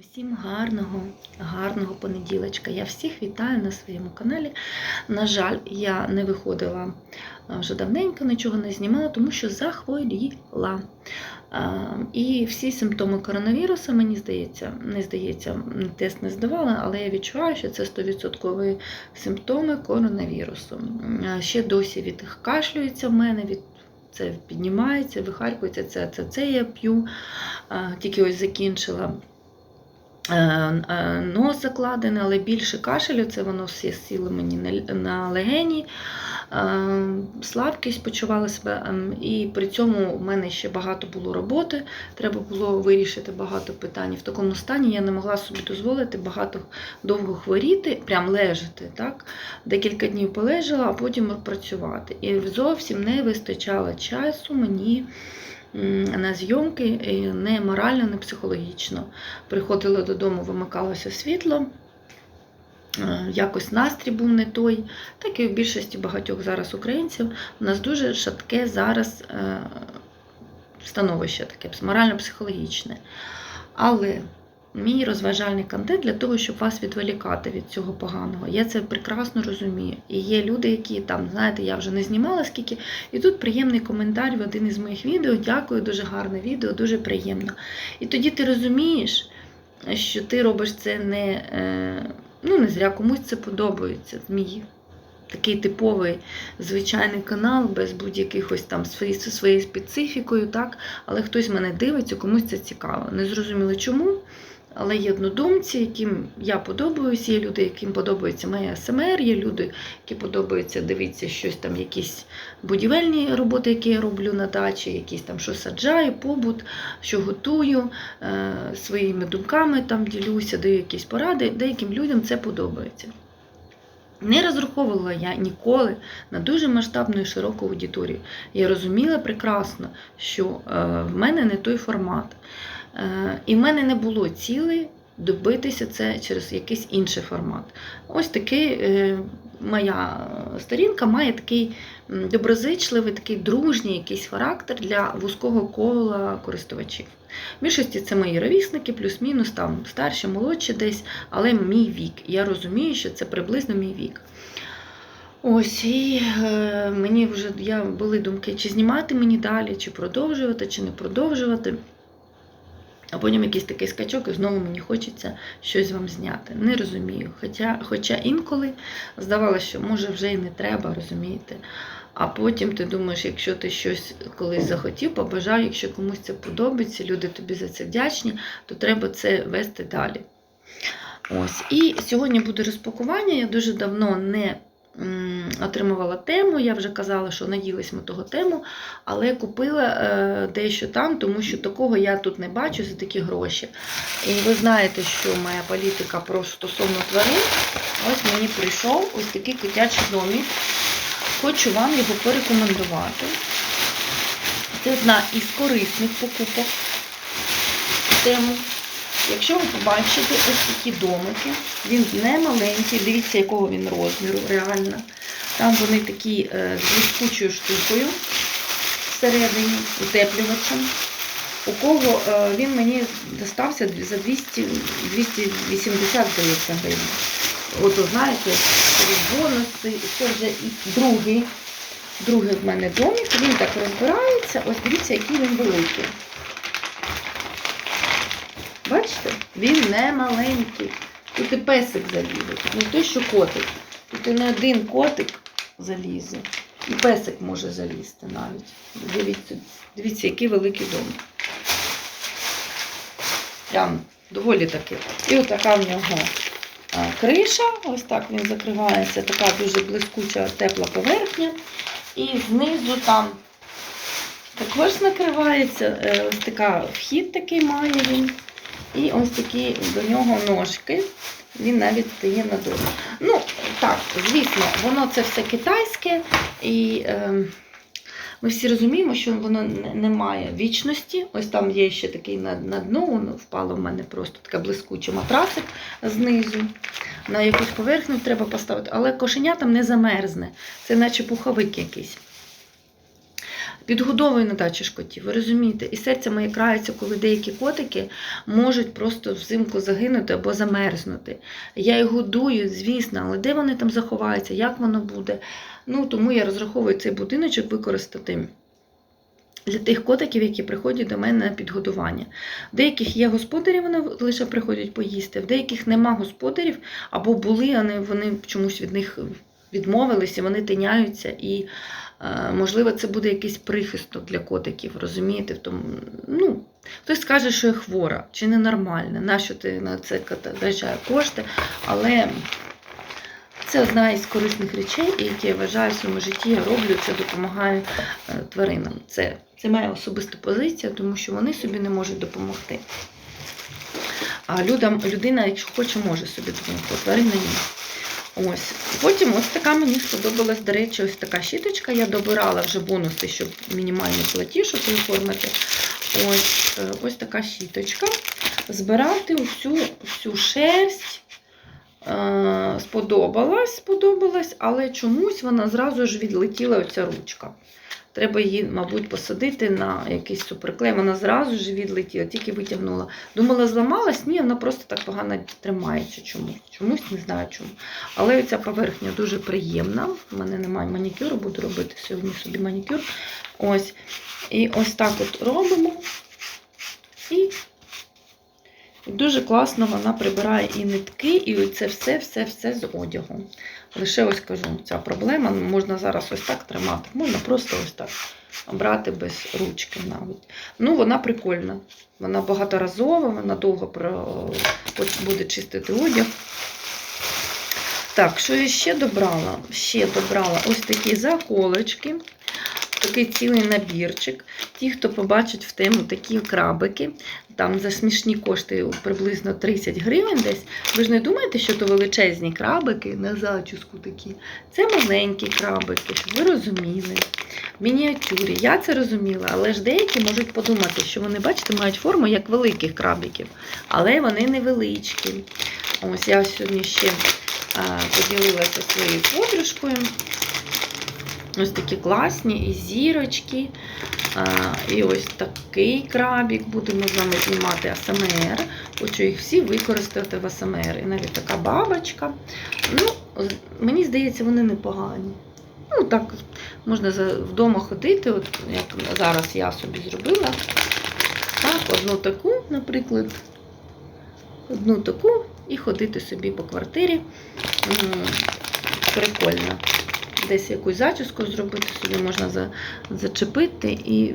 Усім гарного, гарного понеділочка. Я всіх вітаю на своєму каналі. На жаль, я не виходила вже давненько, нічого не знімала, тому що захворіла. І всі симптоми коронавірусу, мені здається, не здається, тест не здавала, але я відчуваю, що це 100% симптоми коронавірусу. Ще досі відкашлюється в мене, від це піднімається, вихаркується, це, це, це я п'ю, тільки ось закінчила. Е, е, Нос закладений, але більше кашелю, це воно всі сіли мені на- легені. Е, Слабкість почувала себе, ем, і при цьому в мене ще багато було роботи. Треба було вирішити багато питань. В такому стані я не могла собі дозволити багато довго хворіти, прям лежати. Так? Декілька днів полежала, а потім працювати. І зовсім не вистачало часу мені на зйомки і не морально, не психологічно. Приходила додому, вимикалося світло. е, Якось настрій був не той, так і в більшості багатьох зараз українців. У нас дуже шатке зараз е, становище таке морально-психологічне. Але мій розважальний контент для того, щоб вас відволікати від цього поганого. Я це прекрасно розумію. І є люди, які там, знаєте, я вже не знімала скільки. І тут приємний коментар в один із моїх відео. Дякую, дуже гарне відео, дуже приємно. І тоді ти розумієш, що ти робиш це не, е, ну, не зря комусь це подобається. Мій такий типовий звичайний канал, без будь-яких ось там свої, зі своєю специфікою, так? але хтось мене дивиться, комусь це цікаво. Не зрозуміло чому. Але є однодумці, яким я подобаюсь, є люди, яким подобається моя СМР, є люди, які подобаються дивитися щось там, якісь будівельні роботи, які я роблю на дачі, якісь там що саджаю, побут, що готую, е, своїми думками там ділюся, даю якісь поради. Деяким людям це подобається. Не розраховувала я ніколи на дуже масштабну і широку аудиторію. Я розуміла прекрасно, що е, в мене не той формат. Е, І в мене не було цілей добитися це через якийсь інший формат. Ось такий е, моя сторінка має такий доброзичливий, такий дружній якийсь характер для вузького кола користувачів. В більшості це мої ровісники, плюс-мінус, там старші, молодші десь, але мій вік. Я розумію, що це приблизно мій вік. Ось, і е, мені вже я, були думки, чи знімати мені далі, чи продовжувати, чи не продовжувати. А потім якийсь такий скачок, і знову мені хочеться щось вам зняти. Не розумію. Хоча, хоча інколи здавалося, що може вже і не треба, розумієте. А потім ти думаєш, якщо ти щось колись захотів, побажав, якщо комусь це подобається, люди тобі за це вдячні, то треба це вести далі. Ось. І сьогодні буде розпакування. Я дуже давно не отримувала тему. Я вже казала, що наїлись ми того тему, але купила е, дещо там, тому що такого я тут не бачу за такі гроші. І ви знаєте, що моя політика про стосовно тварин. Ось мені прийшов ось такий котячий домик. Хочу вам його порекомендувати. Це одна із корисних покупок тему. Якщо ви побачите ось такі домики, він не маленький, дивіться, якого він розміру, реально. Там вони такі е, з блискучою штукою всередині, утеплювачем. У кого е, він мені достався за 200, 280, здається, гривень. От, знаєте, бонуси, це вже і другий, другий в мене домик, він так розбирається. Ось дивіться, який він великий. Бачите? Він не маленький. Тут і песик залізе. Не той, що котик. Тут і не один котик залізе. І песик може залізти навіть. Дивіться, дивіться, який великий дом. Прям доволі таки. І отака в нього криша. Ось так він закривається. Така дуже блискуча тепла поверхня. І знизу там також накривається. е, Ось така вхід такий має він. І ось такі до нього ножки. Він навіть стає на дорогу. Ну, так, звісно, воно це все китайське, і е, ми всі розуміємо, що воно не, має вічності. Ось там є ще такий на, на дно, воно впало в мене просто таке блискуче матрасик знизу. На якусь поверхню треба поставити, але кошеня там не замерзне. Це наче пуховик якийсь. Підгодовую на дачі котів, ви розумієте? І серце моє крається, коли деякі котики можуть просто взимку загинути або замерзнути. Я їх годую, звісно, але де вони там заховаються, як воно буде. Ну, тому я розраховую цей будиночок використати для тих котиків, які приходять до мене на підгодування. В деяких є господарі, вони лише приходять поїсти, в деяких нема господарів, або були, вони, вони чомусь від них відмовилися, вони тиняються. І, можливо, це буде якийсь прихисток для котиків, розумієте? Тому, ну, хтось скаже, що я хвора чи ненормальна, нащо ти на це витрачає кошти, але. Це одна із корисних речей, які я вважаю в своєму житті, я роблю, це допомагає е, тваринам. Це, це моя особиста позиція, тому що вони собі не можуть допомогти. А людям, людина, якщо хоче, може собі допомогти, тварина ні. Ось. Потім ось така мені сподобалась, до речі, ось така щіточка. Я добирала вже бонуси, щоб мінімальний платіж оформити. Ось, е, ось така щіточка. Збирати всю, всю шерсть. Е, сподобалась, сподобалась, але чомусь вона зразу ж відлетіла оця ручка. Треба її, мабуть, посадити на якийсь суперклей. Вона зразу ж відлетіла, тільки витягнула. Думала, зламалась, ні, вона просто так погано тримається чомусь. Чомусь не знаю чому. Але ця поверхня дуже приємна. У мене немає манікюру, буду робити сьогодні собі манікюр. Ось. І ось так от робимо. І дуже класно вона прибирає і нитки, і це все-все-все з одягу. Лише ось кажу, ця проблема можна зараз ось так тримати, можна просто ось так брати без ручки навіть. Ну, вона прикольна. Вона багаторазова, вона довго буде чистити одяг. Так, що я ще добрала? Ще добрала ось такі заколочки. Такий цілий набірчик. Ті, хто побачить в тему такі крабики, там за смішні кошти приблизно 30 гривень десь. Ви ж не думаєте, що то величезні крабики на зачіску такі. Це маленькі крабики, щоб ви розуміли. Мініатюрі. Я це розуміла, але ж деякі можуть подумати, що вони, бачите, мають форму як великих крабиків, але вони невеличкі. Ось я сьогодні ще поділилася своєю подружкою. Ось такі класні, і зірочки. І ось такий крабік. Будемо з вами знімати АСМР. Хочу їх всі використати в АСМР. І навіть така бабочка. Ну, мені здається, вони непогані. Ну, так, можна вдома ходити, от як зараз я собі зробила. Так, одну таку, наприклад, одну таку і ходити собі по квартирі. Прикольно. Десь якусь зачіску зробити, собі можна за, зачепити і